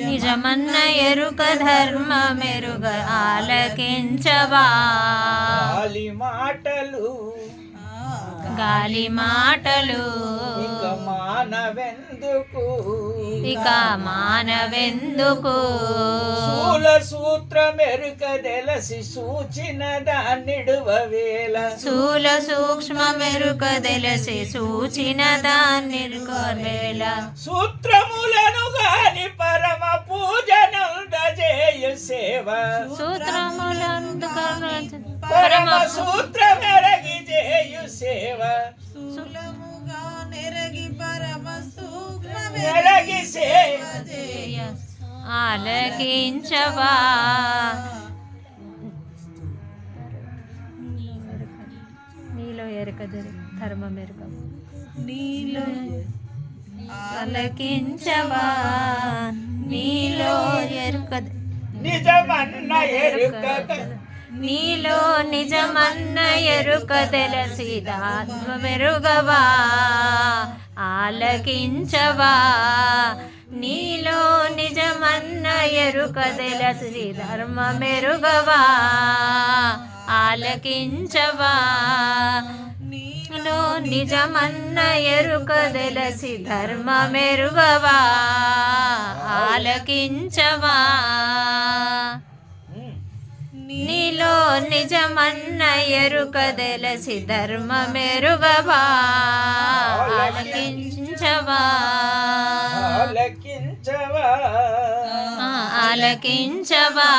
నిజమన్న ఎరుక ధర్మ మెరుగ ఆలకించవా? గాలి మాటలు గాలి మాటలు మానవెందుకు? ఇక మానవెందుకు? మూల సూత్రమెరుక తెలిసి సూచిన దాన్నిడువ వేల స్థూల సూక్ష్మ మెరుక తెలిసి సూచిన దాన్ని వేళ. సూత్రములను గాని పరమ పూజనందజేయు సేవ సూత్రములందు పరమ సూత్రమెరగి ఆలకించవా నీలో ఎరుక ధర్మ మెరుక నీలో ఆలకించవా నీలో ఎరుక నిజమన్న ఎరుక నీలో నిజమన్న ఎరుక తెలిసి ఆత్మ మెరుగవా ఆలకించవా నిజమన్న ఎరుక తెలిసి ధర్మ మెరుగవా? ఆలకించవా? నీలో నిజమన్న ఎరుక తెలిసి ధర్మ మెరుగవా? ఆలకించవా? నీలో నిజమన్న ఎరుక తెలిసి ధర్మ మెరుగవా? ఆలకించవా? ఆలకించవా? ఆ, ఆలకించవా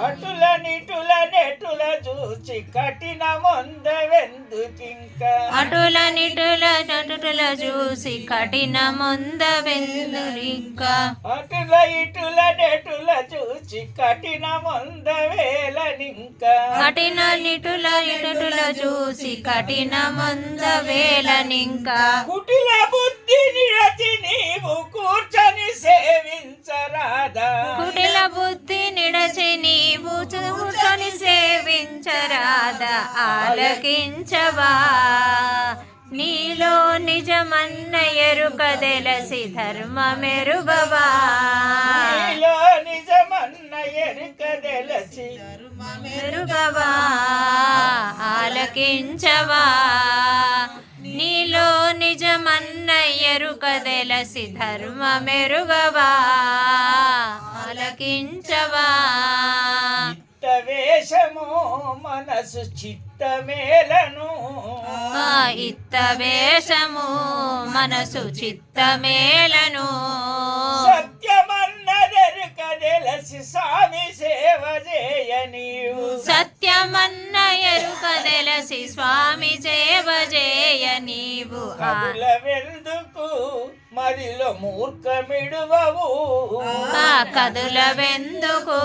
అటుల నిటుల నెటుల చూచి కఠిన మొందవెందుకింకా అటుల నిటుల నటుల చూసి కఠిన ముంద వెందురిక అటుల ఇటుల నెటుల చూచి కఠిన మొందవేలనింకా కఠిన నిటుల ఇటుల చూసి కఠిన ముంద వేలనింకా. కుటిల బుద్ధి నిరతి నీవు కూర్చొని సేవించరాదా ఆలకించవా నీలో నిజమన్న ఎరుక తెలిసి ధర్మ మెరుగవా నీలో నిజమన్న ఎరుక తెలిసి మెరుగవా? ఆలకించవా? నీలో నిజమన్న ఎరుక తెలిసి ధర్మ మనసు చిత్తమేలను. ఆ ఇత్త వేషము మనసు చిత్తమేలను. సత్యమన్నదెరుక తెలిసి స్వామి సేవ చేయ నీవు సత్యమన్న ఎరుక తెలిసి స్వామి సేవ చేయ నీవు వెందుకు మదిలో మూర్ఖమిడువవు. కదుల వెందుకు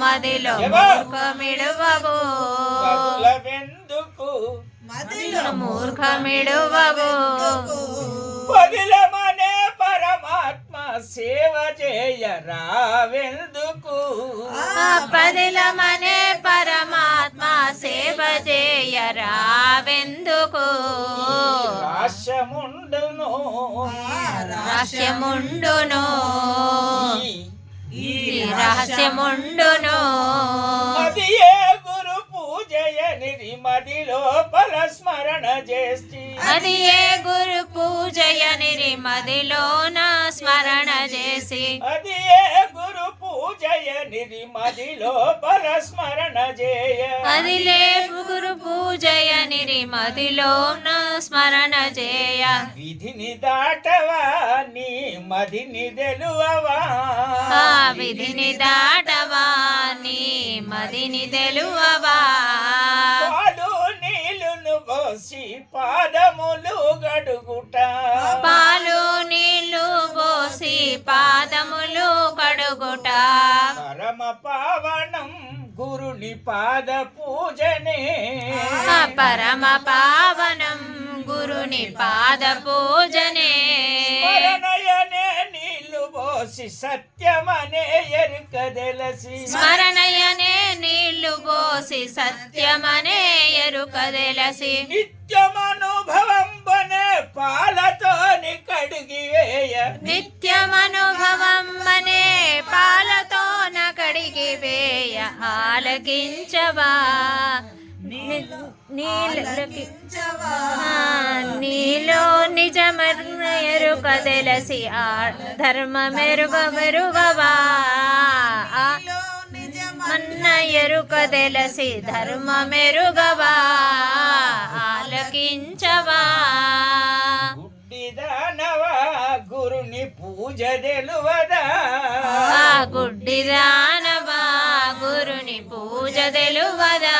మదిలో? మూర్ఖమిడువవు. కదుల వెందుకు మదిలో మూర్ఖమిడువవు. పదిలమనే పరమాత్మ సేవ చేయ రావెందుకు ఆ పదిలమనే పరమాత్మ సేవ చేయ రావెందుకు రాష్యముండును రహస్యముండును ఈ ఈ రహస్యముండును అది ఏ గురు పూజయనిది మదిలో పరస్మరణ చేసి అది ఏ గురు పూజయనిరి మదిలోన స్మరణ చేసి. అది ఏ గురు పూజయనిది మదిలో పరస్మరణ చేయ. అది లే గురు పూజయనిరి మదిలోన స్మరణ చేయ. విధిని దాటవా నీ మదిని తెలువవా విధిని దాటవా నీ మదిని తెలువవా? పోసి పాదములు గడుగుట. పాలు నీళ్ళు పోసి పాదములు కడుగుట పరమ పావనం గురుని పాద పూజనే. పరమ పావనం గురుని పాద పూజనే. పోసి సత్యమనే ఎరుక తెలిసి. స్మరణయనే నీళ్ళు పోసి సత్యమనే ఎరుక తెలిసి. నిత్యమనుభవం బనే పాలతోని కడిగి వేయ. నిత్యమనుభవం మనే పాలతోన కడిగి వేయ. ఆలకించవా? నీలో నిజమెరుక తెలిసి ఆ ధర్మ మెరుగ మెరుగవా మన్న ఎరుక తెలిసి ధర్మ మెరుగవా ఆలకించవా? గుడ్డిదానవా? గురుని పూజ తెలువదా? గుడ్డిదానవా? గురుని పూజ తెలువదా?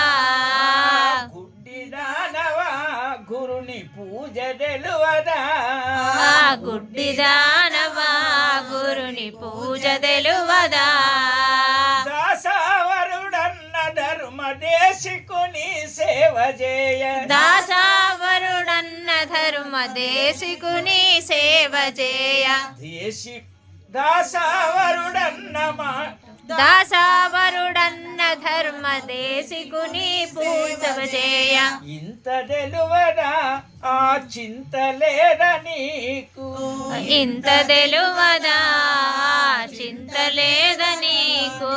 గుడ్డిదానవా గురుని పూజ తెలువదా? దాసావరుడన్న ధర్మదేశికుని సేవ చేయ దాసావరుడన్న ధర్మ దేశికుని సేవ చేయ దేశి దాసావరుడన్న దాసావరుడన్న ధర్మ దేశికుని పూజ చేయ ఇంత తెలువదా? ఆ చింత లేదా నీకు? ఇంత తెలువదా? చింత లేద నీకు?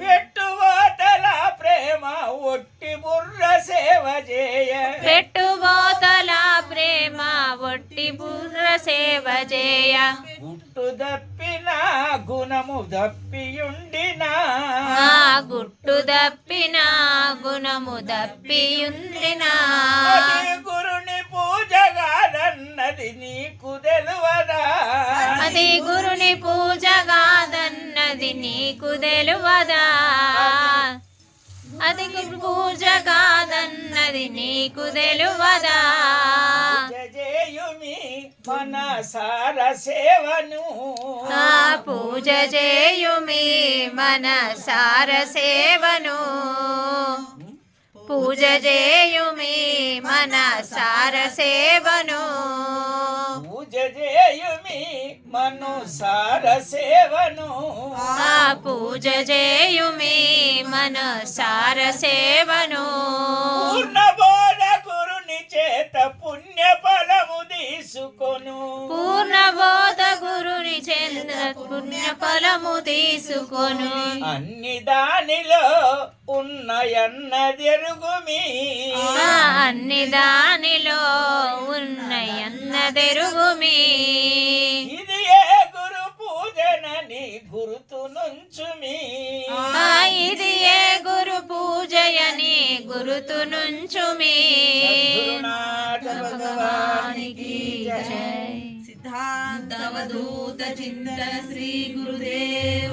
పెట్టుబోతల ప్రేమ ఒట్టి బుర్ర సేవ చేయ. పెట్టుబోతల ప్రేమ ఒట్టి బుర్ర సేవ చేయ. గుట్టు దప్పిన గుణము దప్పియుండినా. గుట్టు దప్పిన గుణము దప్పియుందినా అది గురుని పూజ కాదన్నది నీకు తెలువదా? అది గురుని పూజ కాదన్నది నీకు తెలువదా? అది గురు పూజ కాదన్నది నీకు తెలువదా? చేయుమి మన సార సేవను. ఆ పూజ చేయుమి మన సార సేవను. పూజ చేయుమి మన సార సేవను పూజ చేయుమి మను సార సేవను ఆ పూజ చేయుమి మన సార సేవను పూర్ణ బోధ గురుని చేత పుణ్య ఫలము తీసుకొను. పూర్ణ బోధ గురుని చంద్ర పుణ్య ఫలము తీసుకొను. అన్ని దానిలో ఉన్నయన్నదెరుగుమి. ఆ అన్ని దానిలో ఉన్నయన్నదెరుగుమి. ఇది ఏ గురు పూజనని గురుతు నుంచుమి. ఆ ఇది ఏ గురు పూజయని గురుతు నుంచుమి. భగవానికి జయ. సిద్ధాంతవధూత చింతన శ్రీ గురుదేవ